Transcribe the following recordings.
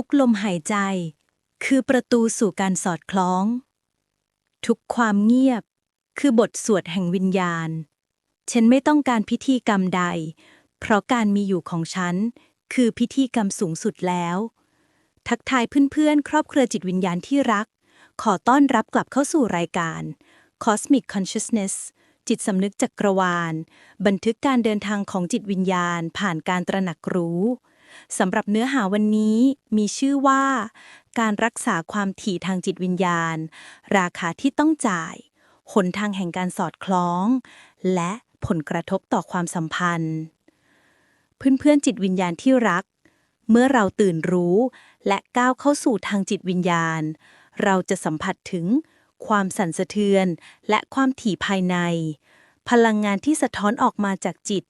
ทุกลมหายใจ คือประตูสู่การสอดคล้อง ทุกความเงียบ คือบทสวดแห่งวิญญาณ ฉันไม่ต้องการพิธีกรรมใด เพราะการมีอยู่ของฉัน คือพิธีกรรมสูงสุดแล้ว ทักทายเพื่อนๆ ครอบครัวจิตวิญญาณที่รัก ขอต้อนรับกลับเข้าสู่รายการ Cosmic Consciousness จิตสำนึกจักรวาล บันทึกการเดินทางของจิตวิญญาณผ่านการตระหนักรู้ สำหรับเนื้อหาวันนี้มีชื่อว่า การรักษาความถี่ทางจิตวิญญาณ ราคาที่ต้องจ่ายหนทางแห่งการสอดคล้อง และผลกระทบต่อความสัมพันธ์ เพื่อนๆจิตวิญญาณที่รัก เมื่อเราตื่นรู้และก้าวเข้าสู่ทางจิตวิญญาณ เราจะสัมผัสถึงความสั่นสะเทือน และความถี่ภายใน พลังงานที่สะท้อนออกมาจากจิต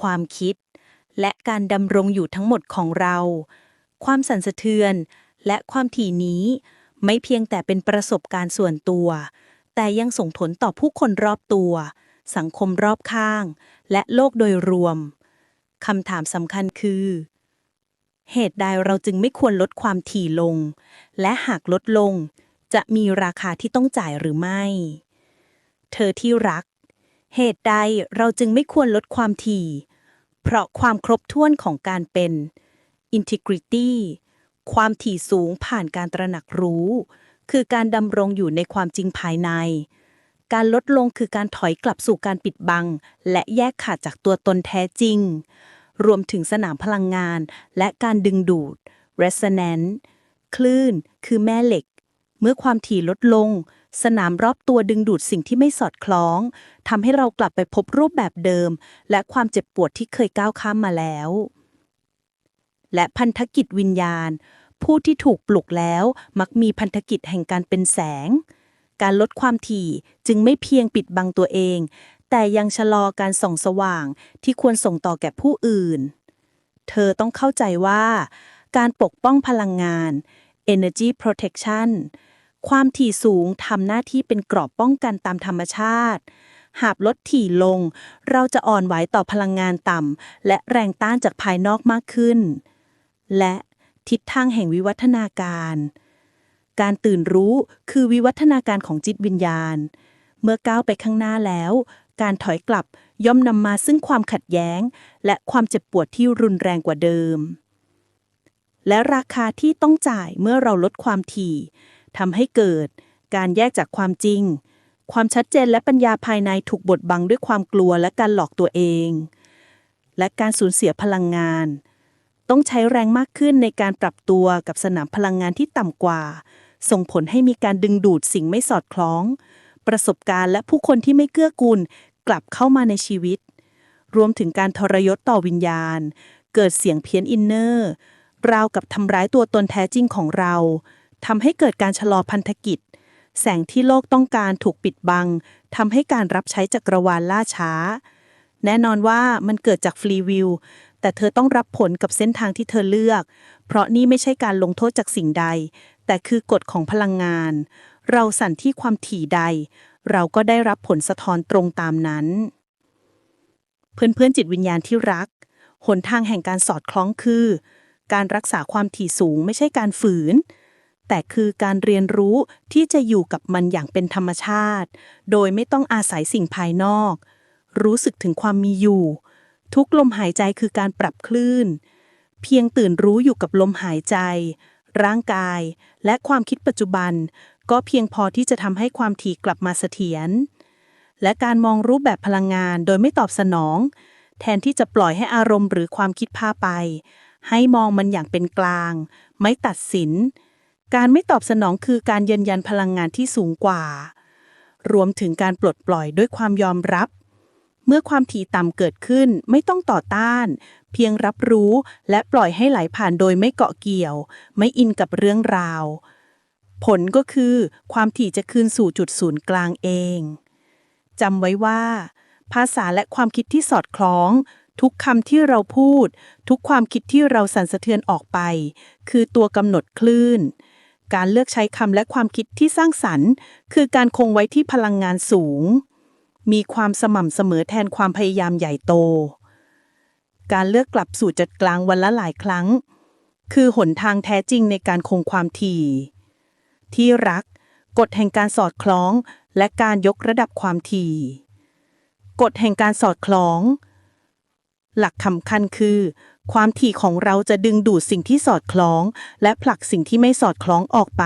ความคิด และการดำรงอยู่ทั้งหมดของเรา ความสั่นสะเทือน และความถี่นี้ ไม่เพียงแต่เป็นประสบการณ์ส่วนตัว แต่ยังส่งผลต่อผู้คนรอบตัว สังคมรอบข้าง และโลกโดยรวมคำถามสำคัญคือ เหตุใดเราจึงไม่ควรลดความถี่ลง และหากลดลง จะมีราคาที่ต้องจ่ายหรือไม่ เธอที่รัก เหตุใดเราจึงไม่ควรลดความถี่ เพราะความครบถ้วนของการเป็น integrity ความถี่สูงผ่านการตระหนักรู้ คือการดำรงอยู่ในความจริงภายใน การลดลงคือการถอยกลับสู่การปิดบัง และแยกขาดจากตัวตนแท้จริง รวมถึงสนามพลังงาน และการดึงดูด resonance คลื่น คือแม่เหล็ก มื่อความถี่ลดลง สนามรอบตัวดึงดูดสิ่งที่ไม่สอดคล้องทำให้เรากลับไปพบรูปแบบเดิม และความเจ็บปวดที่เคยก้าวข้ามมาแล้ว และพันธกิจวิญญาณ ผู้ที่ถูกปลุกแล้วมักมีพันธกิจแห่งการเป็นแสง การลดความถี่จึงไม่เพียงปิดบังตัวเอง แต่ยังชะลอการส่องสว่างที่ควรส่งต่อแก่ผู้อื่น เธอต้องเข้าใจว่าการปกป้องพลังงาน energy protection ความถี่สูงทำหน้าที่เป็นกรอบป้องกันตามธรรมชาติ หากลดถี่ลง เราจะอ่อนไหวต่อพลังงานต่ำและแรงต้านจากภายนอกมากขึ้น และทิศทางแห่งวิวัฒนาการ การตื่นรู้คือวิวัฒนาการของจิตวิญญาณ เมื่อก้าวไปข้างหน้าแล้ว การถอยกลับย่อมนำมาซึ่งความขัดแย้ง และความเจ็บปวดที่รุนแรงกว่าเดิม และราคาที่ต้องจ่ายเมื่อเราลดความถี่ ทำให้เกิด การแยกจากความจริง ความชัดเจนและปัญญาภายในถูกบดบังด้วยความกลัวและการหลอกตัวเอง และการสูญเสียพลังงาน ต้องใช้แรงมากขึ้นในการปรับตัวกับสนามพลังงานที่ต่ำกว่า ส่งผลให้มีการดึงดูดสิ่งไม่สอดคล้อง ประสบการณ์และผู้คนที่ไม่เกื้อกูลกลับเข้ามาในชีวิต รวมถึงการทรยศต่อวิญญาณ เกิดเสียงเพี้ยนอินเนอร์ราวกับทำร้ายตัวตนแท้จริงของเรา ทำให้เกิดการชะลอพันธกิจ แสงที่โลกต้องการถูกปิดบังทำให้การรับใช้จักรวาลล่าช้า แน่นอนว่ามันเกิดจากฟรีวิวแต่เธอต้องรับผลกับเส้นทางที่เธอเลือก เพราะนี่ไม่ใช่การลงโทษจากสิ่งใด แต่คือกฎของพลังงาน เราสั่นที่ความถี่ใด เราก็ได้รับผลสะท้อนตรงตามนั้น เพื่อนๆจิตวิญญาณที่รัก หนทางแห่งการสอดคล้องคือ การรักษาความถี่สูงไม่ใช่การฝืน แต่คือการเรียนรู้ที่จะอยู่กับมันอย่างเป็นธรรมชาติ โดยไม่ต้องอาศัยสิ่งภายนอก รู้สึกถึงความมีอยู่ ทุกลมหายใจคือการปรับคลื่น เพียงตื่นรู้อยู่กับลมหายใจ ร่างกาย และความคิดปัจจุบัน ก็เพียงพอที่จะทำให้ความถี่กลับมาเสถียร และการมองรูปแบบพลังงานโดยไม่ตอบสนอง แทนที่จะปล่อยให้อารมณ์หรือความคิดพาไป ให้มองมันอย่างเป็นกลาง ไม่ตัดสิน การไม่ตอบสนองคือการยืนยันพลังงานที่สูงกว่า รวมถึงการปลดปล่อยด้วยความยอมรับ เมื่อความถี่ต่ำเกิดขึ้นไม่ต้องต่อต้าน เพียงรับรู้และปล่อยให้ไหลผ่านโดยไม่เกาะเกี่ยว ไม่อินกับเรื่องราว ผลก็คือความถี่จะคืนสู่จุดศูนย์กลางเองจำไว้ว่า ภาษาและความคิดที่สอดคล้อง ทุกคำที่เราพูด ทุกความคิดที่เราสั่นสะเทือนออกไป คือตัวกำหนดคลื่น การเลือกใช้คำและความคิดที่สร้างสรรค์ คือการคงไว้ที่พลังงานสูง มีความสม่ำเสมอแทนความพยายามใหญ่โต การเลือกกลับสู่จุดกลางวันละหลายครั้ง คือหนทางแท้จริงในการคงความถี่ ที่รัก กฎแห่งการสอดคล้อง และการยกระดับความถี่ กฎแห่งการสอดคล้อง หลักสำคัญคือ ความถี่ของเราจะดึงดูดสิ่งที่สอดคล้อง และผลักสิ่งที่ไม่สอดคล้องออกไป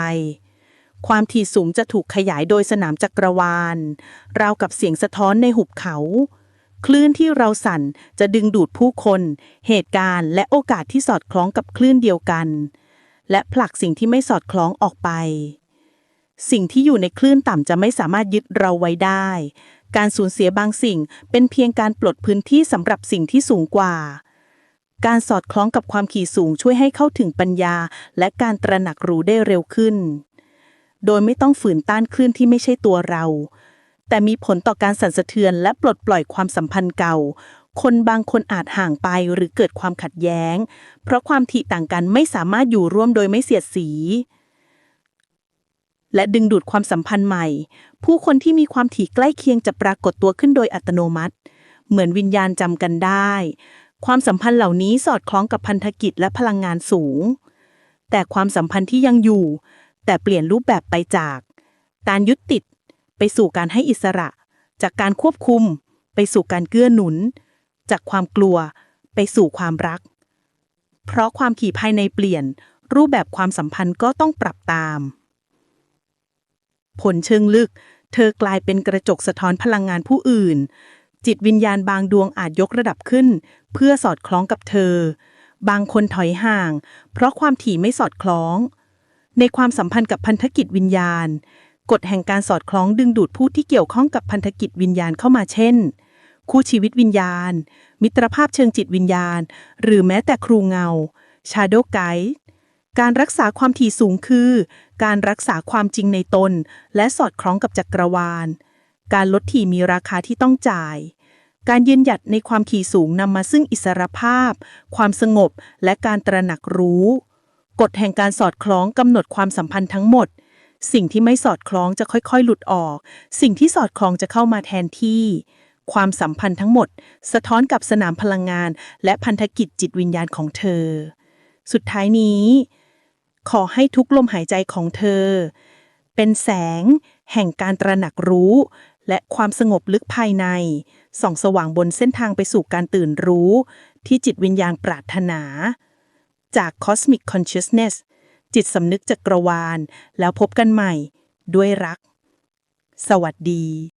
ความถี่สูงจะถูกขยายโดยสนามจักรวาล ราวกับเสียงสะท้อนในหุบเขา คลื่นที่เราสั่นจะดึงดูดผู้คน เหตุการณ์และโอกาสที่สอดคล้องกับคลื่นเดียวกัน และผลักสิ่งที่ไม่สอดคล้องออกไป สิ่งที่อยู่ในคลื่นต่ำจะไม่สามารถยึดเราไว้ได้ การสูญเสียบางสิ่งเป็นเพียงการปลดพื้นที่สำหรับสิ่งที่สูงกว่า การสอดคล้องกับความขี่สูงช่วยให้เข้าถึงปัญญา และการตระหนักรู้ได้เร็วขึ้น โดยไม่ต้องฝืนต้านคลื่นที่ไม่ใช่ตัวเรา แต่มีผลต่อการสั่นสะเทือนและปลดปล่อยความสัมพันธ์เก่า คนบางคนอาจห่างไปหรือเกิดความขัดแย้ง เพราะความถี่ต่างกันไม่สามารถอยู่ร่วมโดยไม่เสียดสี และดึงดูดความสัมพันธ์ใหม่ ผู้คนที่มีความถี่ใกล้เคียงจะปรากฏตัวขึ้นโดยอัตโนมัติ เหมือนวิญญาณจำกันได้ ความสัมพันธ์เหล่านี้สอดคล้องกับพันธกิจและพลังงานสูง แต่ความสัมพันธ์ที่ยังอยู่ แต่เปลี่ยนรูปแบบไปจาก การยึดติด ไปสู่การให้อิสระ จากการควบคุม ไปสู่การเกื้อหนุน จากความกลัว ไปสู่ความรัก เพราะความขี่ภายในเปลี่ยน รูปแบบความสัมพันธ์ก็ต้องปรับตาม ผลเชิงลึก เธอกลายเป็นกระจกสะท้อนพลังงานผู้อื่น จิตวิญญาณบางดวงอาจยกระดับขึ้น เพื่อสอดคล้องกับเธอ บางคนถอยห่าง เพราะความถี่ไม่สอดคล้อง ในความสัมพันธ์กับพันธกิจวิญญาณ กฎแห่งการสอดคล้องดึงดูดผู้ที่เกี่ยวข้องกับพันธกิจวิญญาณเข้ามาเช่น คู่ชีวิตวิญญาณ มิตรภาพเชิงจิตวิญญาณ หรือแม้แต่ครูเงา Shadow Guide การรักษาความถี่สูงคือ การรักษาความจริงในตน และสอดคล้องกับจักรวาล การลดถี่มีราคาที่ต้องจ่าย การยืนหยัดในความถี่สูงนำมาซึ่งอิสรภาพ ความสงบ และการตระหนักรู้ กฎแห่งการสอดคล้องกำหนดความสัมพันธ์ทั้งหมด สิ่งที่ไม่สอดคล้องจะค่อยๆ หลุดออก สิ่งที่สอดคล้องจะเข้ามาแทนที่ ความสัมพันธ์ทั้งหมด สะท้อนกับสนามพลังงาน และพันธกิจจิตวิญญาณของเธอ สุดท้ายนี้ ขอให้ทุกลมหายใจของเธอ เป็นแสง แห่งการตระหนักรู้ และความสงบลึกภายใน ส่องสว่างบนเส้นทางไปสู่การตื่นรู้ ที่จิตวิญญาณปรารถนา จาก Cosmic Consciousness จิตสำนึกจักรวาล แล้วพบกันใหม่ ด้วยรัก สวัสดี